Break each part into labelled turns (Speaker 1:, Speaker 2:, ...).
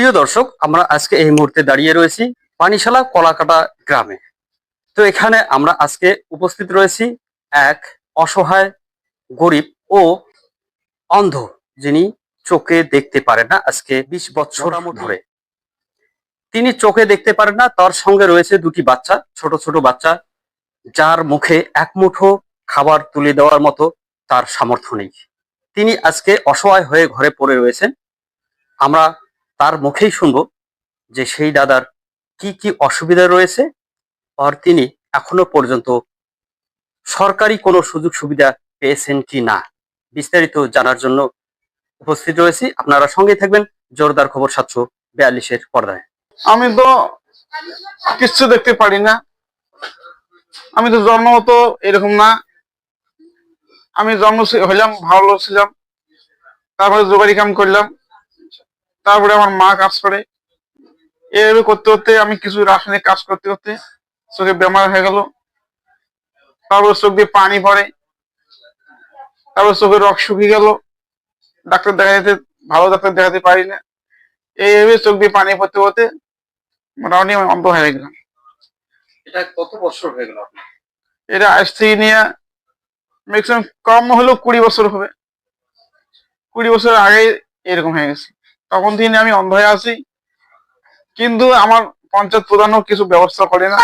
Speaker 1: প্রিয় দর্শক আমরা আজকে এই মুহূর্তে দাঁড়িয়ে রয়েছি পানিশালা কলাকাটা গ্রামে। তো এখানে আমরা আজকে উপস্থিত রয়েছি এক অসহায় গরিব ও অন্ধ যিনি চোখে দেখতে পারেন না আজকে বিশ বছর ধরে। তিনি চোখে দেখতে পারেন না তার সঙ্গে রয়েছে দুটি বাচ্চা ছোট ছোট বাচ্চা যার মুখে এক মুঠো খাবার তুলে দেওয়ার মতো তার সামর্থ্য নেই। তিনি আজকে অসহায় হয়ে ঘরে পড়ে রয়েছেন। আমরা তার মুখেই শুনব যে সেই দাদার কি কি অসুবিধা রয়েছে আর তিনি এখনও পর্যন্ত সরকারি কোনো সুযোগ সুবিধা পেয়েছেন কি না? বিস্তারিত জানার জন্য উপস্থিত রয়েছি। আপনারা সঙ্গে থাকবেন। জোরদার খবর সাতশো বিয়াল্লিশের পর্দায়।
Speaker 2: আমি তো কিচ্ছু দেখতে পারি না। আমি তো জন্মগত এরকম না। আমি জন্ম হইলাম, ভালো ছিলাম। তারপরে জোগাড়ি কাম করলাম। তারপরে আমার মা কাজ করে। এইভাবে করতে করতে আমি কিছু রাসায়নিক কাজ করতে করতে চোখে বেমার হয়ে গেল। তারপর চোখ দিয়ে পানি পড়ে। তারপর চোখে রক শুকিয়ে গেল। ডাক্তার দেখা যেতে ভালো ডাক্তার দেখাতে পারি না। এইভাবে চোখ দিয়ে পানি পড়তে পড়তে মোটামুটি আমি অন্ধ হয়ে গেলাম।
Speaker 1: এটা কত বছর হয়ে গেল
Speaker 2: এটা থেকে নিয়ে ম্যাক্সিমাম কম হলেও কুড়ি বছর হবে। কুড়ি বছর আগে এরকম হয়ে গেছে। তখন থেকে আমি অন্ধ হয়ে আছি। কিন্তু আমার পঞ্চায়েত প্রধানও কিছু ব্যবস্থা করে না।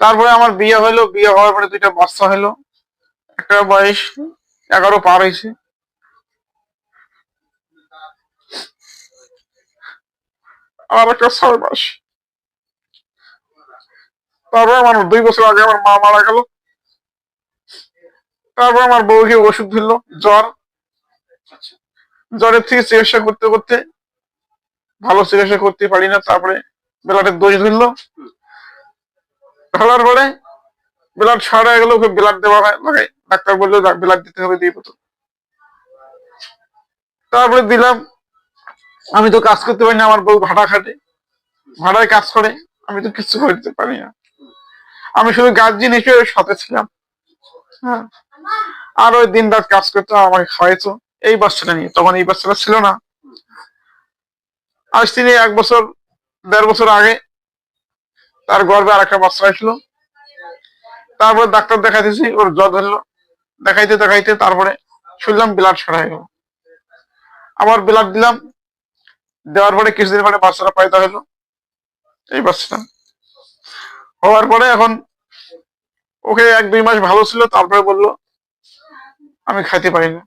Speaker 2: তারপরে আমার বিয়ে হলো, বিয়ে হওয়ার পরে দুইটা বাচ্চা হলো। একটা বয়স এগারো পার হয়েছে। আর একটা ছয় মাস। তারপর আমার দুই বছর আগে আমার মা মারা গেল। তারপর আমার বউকে ওষুধ দিল, জ্বর। জ্বরের থেকে চিকিৎসা করতে করতে ভালো চিকিৎসা করতে পারি না, তারপরে ব্লাডের দোষ ধরলো। ধরার পরে ব্লাড ছাড়া গেল, ওকে ব্লাড দেওয়া হয়। ডাক্তার বলল ব্লাড দিতে হবে, দিয়ে তো তারপরে দিলাম। আমি তো কাজ করতে পারি না, আমার বউ ভাড়া খাটে। ভাড়ায় কাজ করে, আমি তো কিছু করতে পারি না। আমি শুধু গার্জিয়ান হিসেবে সাথে ছিলাম। হ্যাঁ। আর ওই দিন রাত কাজ করতে আমাকে খাওয়াইতো। এই বাচ্চাটা নিয়ে। তখন এই বাচ্চাটা ছিল না। আজ তিনি এক বছর, দেড় বছর আগে তার গর্ভে আর একটা বাচ্চা আসলো তারপরে ডাক্তার দেখাইতেছি, ওর জ্বর ধরলো। দেখাইতে দেখাইতে তারপরে শুনলাম ব্লাড ছাড়া গেল। আবার ব্লাড দিলাম। দেওয়ার পরে কিছুদিন পরে বাচ্চাটা পয়দা হলো। এই বাচ্চাটা। হওয়ার পরে এখন ওকে এক দুই মাস ভালো ছিল, তারপরে বলল, আমি খাইতে পারি না।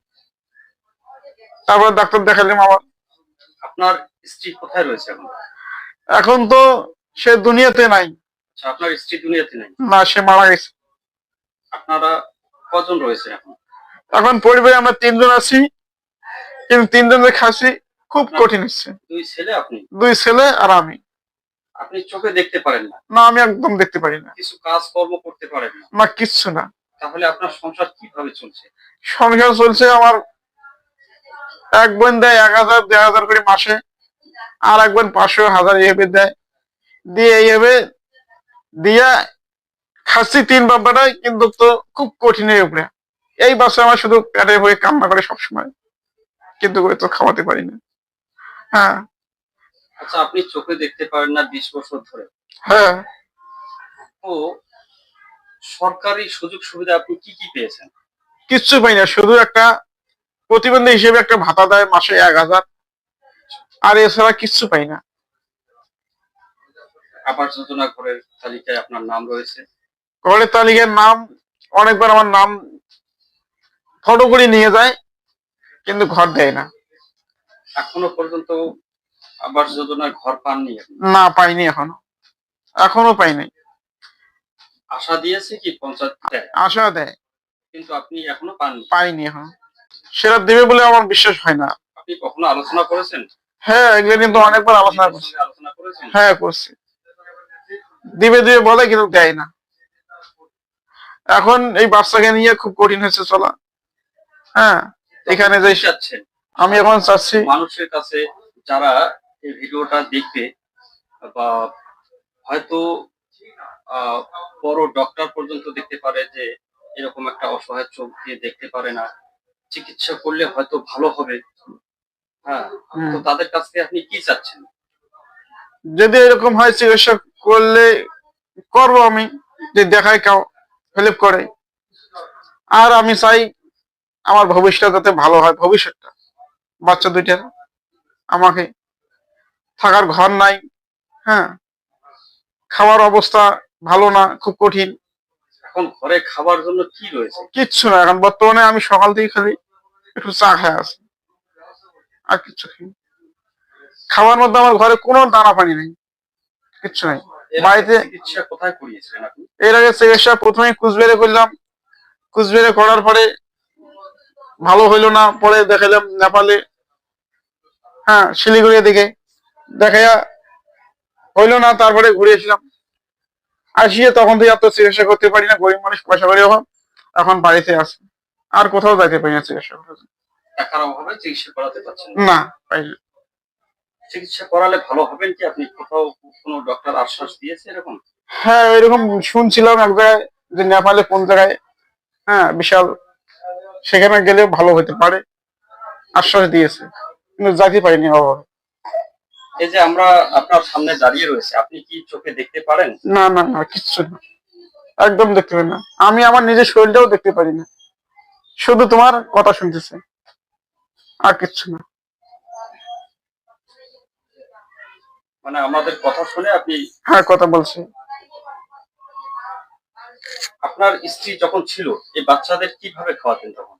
Speaker 2: তারপর ডাক্তার দেখালাম আবার
Speaker 1: আপনার স্ত্রী কোথায় রয়েছে এখন?
Speaker 2: এখন তো সে দুনিয়াতে নাই।
Speaker 1: আচ্ছা আপনার স্ত্রী দুনিয়াতে নেই?
Speaker 2: না সে মারা গেছে।
Speaker 1: আপনারা কজন রয়েছে এখন?
Speaker 2: এখন পরিবারে আমরা তিনজন আছি। কিন্তু তিনজনের খাসি খুব কঠিন হচ্ছে।
Speaker 1: দুই ছেলে আপনি?
Speaker 2: দুই ছেলে আর আমি।
Speaker 1: আপনি চোখে দেখতে পারেন না?
Speaker 2: না আমি একদম দেখতে পারি না।
Speaker 1: কিছু কাজ কর্ম করতে পারেন না?
Speaker 2: না কিচ্ছু না।
Speaker 1: তাহলে আপনার সংসার কীভাবে চলছে?
Speaker 2: সংসার চলছে আমার এক বোন দেয় এক হাজার দেড় হাজার করে মাসে। আর এক বোন পাঁচশো হাজার এইভাবে দেয়। দিয়ে এইভাবে দিয়া খাচ্ছি তিন বাব্বাটাই কিন্তু তো খুব কঠিনের উপরে। এই বাসে আমার শুধু পেটে হয়ে কান্না করে সবসময়। কিন্তু করে তো খাওয়াতে পারি না। হ্যাঁ।
Speaker 1: আচ্ছা আপনি চোখে দেখতে পারেন না বিশ বছর ধরে।
Speaker 2: হ্যাঁ।
Speaker 1: তো সরকারি সুযোগ সুবিধা আপনি কি কি পেয়েছেন?
Speaker 2: কিচ্ছু পাই না। শুধু একটা প্রতিবন্ধী হিসেবে একটা ভাতা দেয় মাসে এক হাজার। আর এছাড়া কিচ্ছু পাই না।
Speaker 1: আবাস যোজনা ঘরের তালিকায় আপনার নাম রয়েছে?
Speaker 2: ঘরের তালিকার নাম অনেকবার আমার নাম ফটো করে নিয়ে যায় কিন্তু ঘর দেয় না।
Speaker 1: এখনও পর্যন্ত আবাস যোজনার ঘর পাননি
Speaker 2: না পাইনি এখনও। এখনও পাই নাই
Speaker 1: আশা দিয়েছে কি পঞ্চায়েত
Speaker 2: আশা দেয়।
Speaker 1: কিন্তু আপনি এখনও পাননি?
Speaker 2: পাইনি এখনও। সেটা দেবে বলে আমার বিশ্বাস হয় না।
Speaker 1: আপনি কখনো আলোচনা করেছেন?
Speaker 2: হ্যাঁ এগুলো কিন্তু অনেকবার আলোচনা করছি হ্যাঁ করছি। দিবে দিবে বলে কিন্তু দেয় না। এখন এই বাচ্চাকে নিয়ে খুব কঠিন হচ্ছে চলা। হ্যাঁ এখানে যে
Speaker 1: কি চাচ্ছেন?
Speaker 2: আমি এখন চাচ্ছি
Speaker 1: মানুষের কাছে যারা এই ভিডিওটা দেখবে বা হয়তো আহ, বড় ডক্টর পর্যন্ত দেখতে পারে যে এরকম একটা অসহায় চোখ দিয়ে দেখতে পারে না চিকিৎসা করলে হয়তো ভালো হবে। হ্যাঁ তো তাদের কাছ থেকে আপনি কি চাচ্ছেন?
Speaker 2: যদি এরকম হয় চিকিৎসা করলে করব আমি। যে দেখায় কেউ হেল্প করে। আর আমি চাই আমার ভবিষ্যৎ যাতে ভালো হয় ভবিষ্যৎটা। বাচ্চা দুইটার আমাকে থাকার ঘর নাই হ্যাঁ। খাওয়ার অবস্থা ভালো না খুব কঠিন।
Speaker 1: এখন ঘরে খাবার জন্য কি রয়েছে?
Speaker 2: কিচ্ছু না এখন বর্তমানে আমি সকাল থেকে খালি একটু চা খাই আছি আর কিচ্ছু খাই খাওয়ার মধ্যে আমার ঘরে কোনো দানা পানি নেই কিচ্ছু নাই। বাড়িতে-
Speaker 1: চিকিৎসা কোথায় করিয়েছিলেন আপনি?
Speaker 2: এর আগে চিকিৎসা প্রথমে কুচবিহারে করলাম। কুচবিহারে করার পরে ভালো হইল না পরে দেখালাম নেপালে। হ্যাঁ শিলিগুড়ি দিকে। দেখাইয়া হইল না তারপরে ঘুরে এসলাম আসিয়ে তখন থেকে আর তো চিকিৎসা করতে পারি না গরিব মানুষ পয়সা করে অভাব। এখন বাড়িতে আছে। আর কোথাও যাইতে পারি না চিকিৎসা করার।
Speaker 1: টাকার অভাবে চিকিৎসা করাতে পারছেন না। চিকিৎসা করালে ভালো হবেন কি? আপনি কোথাও কোনো ডক্টর আশ্বাস দিয়েছে এরকম?
Speaker 2: হ্যাঁ এরকম শুনছিলাম এক জায়গায় যে নেপালে কোন জায়গায় হ্যাঁ বিশাল সেখানে গেলে ভালো হতে পারে। আশ্বাস দিয়েছে। কিন্তু যাইতে পারিনি অভাবে।
Speaker 1: এই যে আমরা আপনার সামনে দাঁড়িয়ে রয়েছে আপনি কি চোখে দেখতে পারেন?
Speaker 2: না না না কিচ্ছু না। একদম দেখতে পারি না। আমি আমার নিজের শরীরটাও দেখতে পারি না। শুধু তোমার কথা শুনতেছে। আর কিচ্ছু না।
Speaker 1: মানে আমাদের কথা শুনে আপনি
Speaker 2: হ্যাঁ কথা বলছি।
Speaker 1: আপনার স্ত্রী যখন ছিল এই বাচ্চাদের কীভাবে খাওয়াতেন তখন?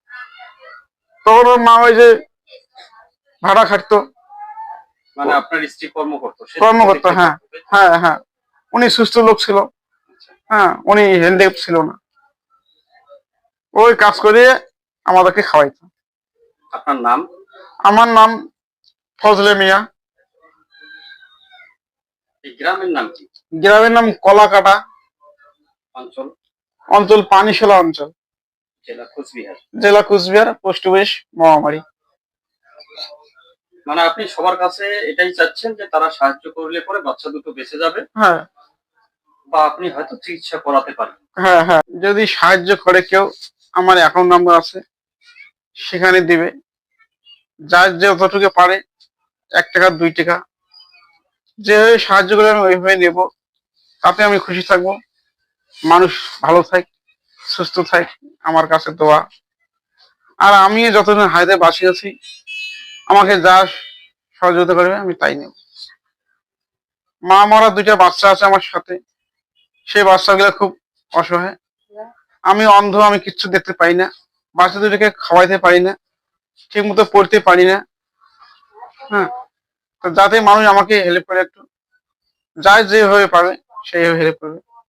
Speaker 2: তখন ওর মা ওই যে ভাড়া খাটতো।
Speaker 1: মানে আপনার স্ত্রী
Speaker 2: হ্যাঁ। হ্যাঁ হ্যাঁ। উনি সুস্থ লোক ছিল। হ্যাঁ উনি হ্যান্ডিক্যাপ ছিল না। ওই কাজ করে আমাদেরকে খাওয়াইতো।
Speaker 1: আপনার নাম?
Speaker 2: আমার নাম ফজলে মিয়া।
Speaker 1: গ্রামের নাম কি?
Speaker 2: গ্রামের নাম কলাকাটা।
Speaker 1: অঞ্চল?
Speaker 2: অঞ্চল পানিশোলা অঞ্চল।
Speaker 1: জেলা কোচবিহার।
Speaker 2: জেলা কুচবিহার পোস্ট মহামারী।
Speaker 1: মানে আপনি সবার কাছে এটাই চাচ্ছেন যে তারা সাহায্য করলে পরে বাচ্চা দুটো বেঁচে যাবে
Speaker 2: হ্যাঁ।
Speaker 1: বা আপনি হয়তো চিকিৎসা করাতে পারেন।
Speaker 2: হ্যাঁ হ্যাঁ। যদি সাহায্য করে কেউ আমার অ্যাকাউন্ট নাম্বার আছে সেখানে দিবে। যার যে যতটুকু পারে এক টাকা দুই টাকা যেভাবে সাহায্য করে আমি ওইভাবে নেব। তাতে আমি খুশি থাকব। মানুষ ভালো থাক সুস্থ থাক আমার কাছে দোয়া। আর আমি যতদিন হায়দে বাসি আছি আমাকে যা সহযোগিতা করবে, আমি তাই নেব। মা মরা দুইটা বাচ্চা আছে আমার সাথে। সেই বাচ্চাগুলো খুব অসহায়। আমি অন্ধ, আমি কিচ্ছু দেখতে পাই না। বাচ্চা দুটোকে খাওয়াইতে পারি না ঠিক মতো পড়তে পারি না। হ্যাঁ যাতে মানুষ আমাকে হেল্প করে একটু। যাই যেভাবে পারে, সেইভাবে হেল্প করবে।